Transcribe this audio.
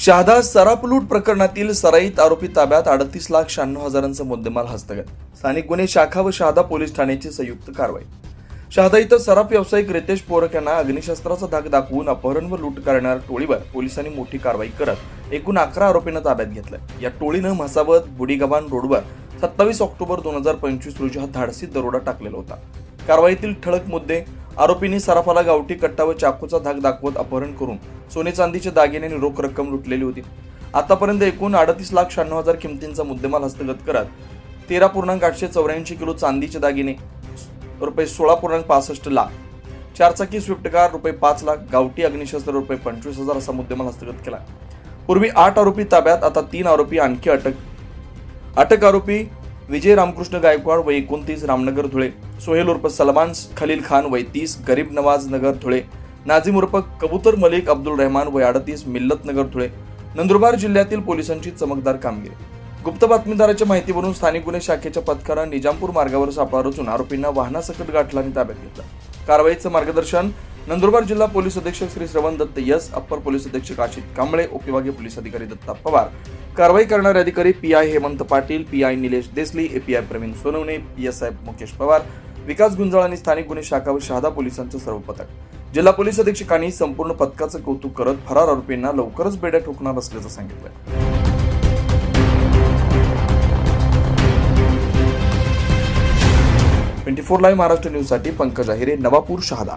शहादा सराप लूट प्रकरणातील सराईत आरोपी ताब्यात अडतीस लाख शहाण्णव हजारांचा मुद्देमाल हस्तगत. स्थानिक गुन्हे शाखा व शहादा पोलीस ठाण्याची संयुक्त कारवाई. शहादा इथं सराफ व्यावसायिक रितेश पोरक यांना अग्निशस्त्राचा धाक दाखवून अपहरण व लूट करणाऱ्या टोळीवर पोलिसांनी मोठी कारवाई करत एकूण अकरा आरोपींना ताब्यात घेतलंय. या टोळीनं म्हसावत बुडीगव्हाण रोडवर सत्तावीस ऑक्टोबर दोन हजार पंचवीस रोजी हा धाडसी दरोडा टाकलेला होता. कारवाईतील ठळक मुद्दे आरोपींनी सराफाला गावठी कट्टा व चाकूचा धाक दाखवत अपहरण करून सोने चांदीचे दागिने आणि रोख रक्कम लुटलेली होती. आतापर्यंत एकूण अडतीस लाख शहाण्णव हजार किमतींचा मुद्देमाल हस्तगत करत तेरा पूर्णांक आठशे चौऱ्याऐंशी किलो चांदीचे दागिने रुपये सोळा पूर्णांक पासष्ट लाख चारचाकी स्विफ्ट कार रुपये पाच लाख गावठी अग्निशस्त्र रुपये पंचवीस हजार असा मुद्देमाल हस्तगत केला. पूर्वी आठ आरोपी ताब्यात आता तीन आरोपी आणखी अटक अटक आरोपी विजय रामकृष्ण गायकवाड व एकोणतीस रामनगर धुळे सोहेल उर्फ सलमान खलील खान वय तीस गरीब नवाज नगर धुळे नाझीम उर्फ कबूतर मलिक अब्दुल रहमान वय अडतीस मिल्लत नगर धुळे नंदुरबार जिल्ह्यातील पोलिसांची चमकदार कामगिरी. गुप्त बातमीदाराच्या माहितीवरून स्थानिक गुन्हे शाखेच्या पथकानं निजामपूर मार्गावर सापळा रचून आरोपींना वाहनासकट गाठला आणि ताब्यात घेतला. कारवाईचं मार्गदर्शन नंदुरबार जिल्हा पोलीस अधीक्षक श्री श्रवण दत्त यस अप्पर पोलीस अधीक्षक आशित कांबळे उपविभागीय पोलीस अधिकारी दत्ता पवार. कारवाई करणारे अधिकारी P I Hemant Patil P I Nilesh Desle API Pravin Sonawane P S I Mukesh Pawar Vikas Gunjal आणि स्थानिक गुन्हे शाखा व शहादा पोलिसांचं सर्व पथक. जिल्हा पोलीस अधीक्षकांनी संपूर्ण पथकाचं कौतुक करत फरार आरोपींना लवकरच बेड्या ठोकणार असल्याचं सांगितलं. ट्वेंटी फोर लाईव्ह महाराष्ट्र न्यूजसाठी पंकज अहिरे नवापूर शहादा.